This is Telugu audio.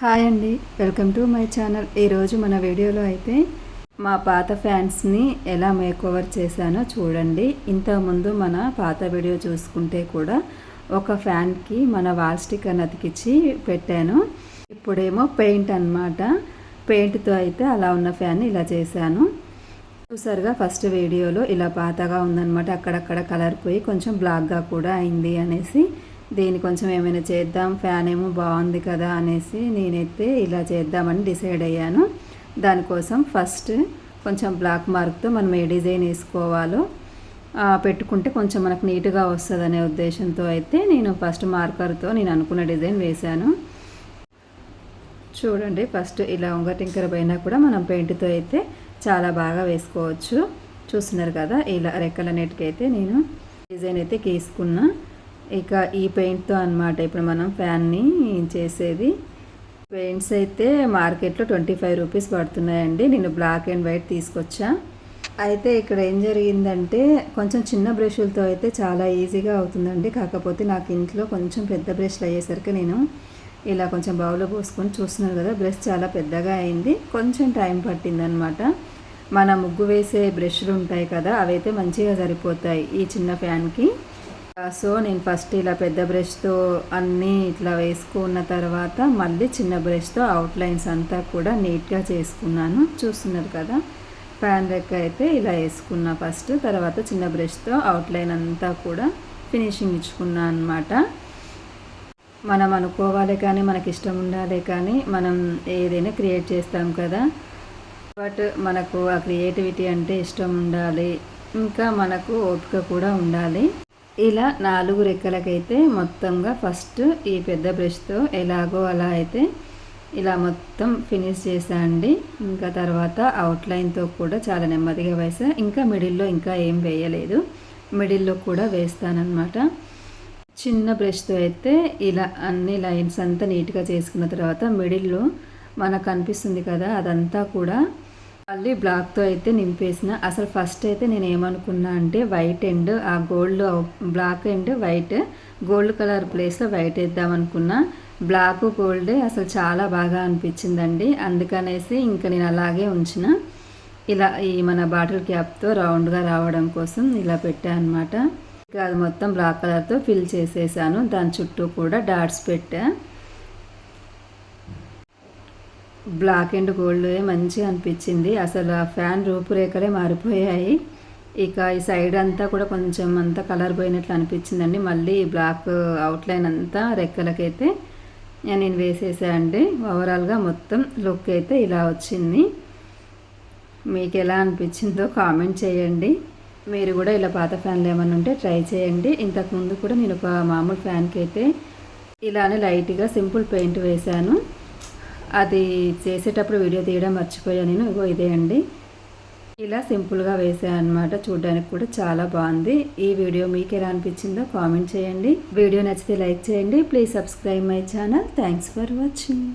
హాయ్ అండి. Welcome to my channel. ఈరోజు మన వీడియోలో అయితే మా పాత ఫ్యాన్స్ని ఎలా మేక్ ఓవర్ చేశానో చూడండి. ఇంతకుముందు మన పాత వీడియో చూసుకుంటే కూడా ఒక ఫ్యాన్కి మన వాల్ స్టిక్కర్ అతికిచ్చి పెట్టాను. ఇప్పుడేమో పెయింట్ అనమాట పెయింట్తో అయితే అలా ఉన్న ఫ్యాన్ ఇలా చేశాను. చూసారుగా ఫస్ట్ వీడియోలో ఇలా పాతగా ఉందన్నమాట. అక్కడక్కడ కలర్ పోయి కొంచెం బ్లాక్గా కూడా అయింది అనేసి దీన్ని కొంచెం ఏమైనా చేద్దాం ఫ్యాన్ ఏమో బాగుంది కదా అనేసి నేనైతే ఇలా చేద్దామని డిసైడ్ అయ్యాను. దానికోసం ఫస్ట్ కొంచెం బ్లాక్ మార్క్తో మనం ఏ డిజైన్ వేసుకోవాలో పెట్టుకుంటే కొంచెం మనకు నీట్గా వస్తుంది అనే ఉద్దేశంతో అయితే నేను ఫస్ట్ మార్కర్తో నేను అనుకున్న డిజైన్ వేశాను. చూడండి ఫస్ట్ ఇలా ఉంగటింకర పైన కూడా మనం పెయింట్తో అయితే చాలా బాగా వేసుకోవచ్చు. చూస్తున్నారు కదా ఇలా రెక్కలన్నిటికైతే నేను డిజైన్ అయితే గీసుకున్నా. ఇక ఈ పెయింట్తో అనమాట ఇప్పుడు మనం ఫ్యాన్ని చేసేది. పెయింట్స్ అయితే మార్కెట్లో ట్వంటీ ఫైవ్ రూపీస్ పడుతున్నాయండి. నేను బ్లాక్ అండ్ వైట్ తీసుకొచ్చా. అయితే ఇక్కడ ఏం జరిగిందంటే కొంచెం చిన్న బ్రష్లతో అయితే చాలా ఈజీగా అవుతుందండి. కాకపోతే నాకు ఇంట్లో కొంచెం పెద్ద బ్రష్లు అయ్యేసరికి నేను ఇలా కొంచెం బౌల్లో పోసుకొని చూస్తున్నాను కదా బ్రష్ చాలా పెద్దగా అయింది. కొంచెం టైం పట్టిందనమాట మన ముగ్గు వేసే బ్రష్లు ఉంటాయి కదా అవైతే మంచిగా సరిపోతాయి ఈ చిన్న ఫ్యాన్కి. సో నేను ఫస్ట్ ఇలా పెద్ద బ్రష్తో అన్నీ ఇట్లా వేసుకున్న తర్వాత మళ్ళీ చిన్న బ్రష్తో అవుట్లైన్స్ అంతా కూడా నీట్గా చేసుకున్నాను. చూస్తున్నారు కదా? ప్యాన్ రెక్క అయితే ఇలా వేసుకున్నా ఫస్ట్ తర్వాత చిన్న బ్రష్తో అవుట్లైన్ అంతా కూడా ఫినిషింగ్ ఇచ్చుకున్నా అనమాట మనం అనుకోవాలి కానీ మనకి ఇష్టం ఉండాలి కానీ మనం ఏదైనా క్రియేట్ చేస్తాం కదా? బట్ మనకు ఆ క్రియేటివిటీ అంటే ఇష్టం ఉండాలి. ఇంకా మనకు ఓపిక కూడా ఉండాలి. ఇలా నాలుగు రెక్కలకైతే మొత్తంగా ఫస్ట్ ఈ పెద్ద బ్రష్తో ఎలాగో అలా అయితే ఇలా మొత్తం ఫినిష్ చేసా అండి. ఇంకా తర్వాత అవుట్లైన్తో కూడా చాలా నెమ్మదిగా వేసా ఇంకా మిడిల్లో ఇంకా ఏం వేయలేదు. మిడిల్లో కూడా వేస్తానన్నమాట. చిన్న బ్రష్తో అయితే ఇలా అన్ని లైన్స్ అంతా నీట్గా చేసుకున్న తర్వాత మిడిల్లో మనకు అనిపిస్తుంది కదా అదంతా కూడా మళ్ళీ బ్లాక్తో అయితే నింపేసిన. అసలు ఫస్ట్ అయితే నేను ఏమనుకున్నా అంటే వైట్ అండ్ ఆ gold black and white gold colour ప్లేస్లో వైట్ వేద్దాం అనుకున్నా బ్లాక్ గోల్డ్ అసలు చాలా బాగా అనిపించిందండి. అందుకనేసి ఇంకా నేను అలాగే ఉంచిన. ఇలా ఈ మన బాటిల్ క్యాప్తో రౌండ్గా రావడం కోసం ఇలా పెట్టాను అనమాట ఇక అది మొత్తం బ్లాక్ కలర్తో ఫిల్ చేసేసాను. దాని చుట్టూ కూడా డాట్స్ పెట్టా. బ్లాక్ అండ్ గోల్డ్ మంచిగా అనిపించింది. అసలు ఆ ఫ్యాన్ రూపురేఖలే మారిపోయాయి. ఇక ఈ సైడ్ అంతా కూడా కొంచెం అంతా కలర్ పోయినట్లు అనిపించిందండి. మళ్ళీ బ్లాక్ అవుట్లైన్ అంతా రెక్కలకైతే నేను వేసేసా అండి. ఓవరాల్గా మొత్తం లుక్ అయితే ఇలా వచ్చింది. మీకు ఎలా అనిపించిందో కామెంట్ చేయండి. మీరు కూడా ఇలా పాత ఫ్యాన్లు ఏమైనా ఉంటే ట్రై చేయండి. ఇంతకుముందు కూడా నేను ఒక మామూలు ఫ్యాన్కి అయితే ఇలానే లైట్గా సింపుల్ పెయింట్ వేశాను. అది చేసేటప్పుడు వీడియో తీయడం మర్చిపోయాను నేను. ఇగో ఇదే అండి. ఇలా సింపుల్గా వేసాను అనమాట చూడడానికి కూడా చాలా బాగుంది. ఈ వీడియో మీకు ఎలా అనిపించిందో కామెంట్ చేయండి. వీడియో నచ్చితే లైక్ చేయండి. Please subscribe my channel. Thanks for watching.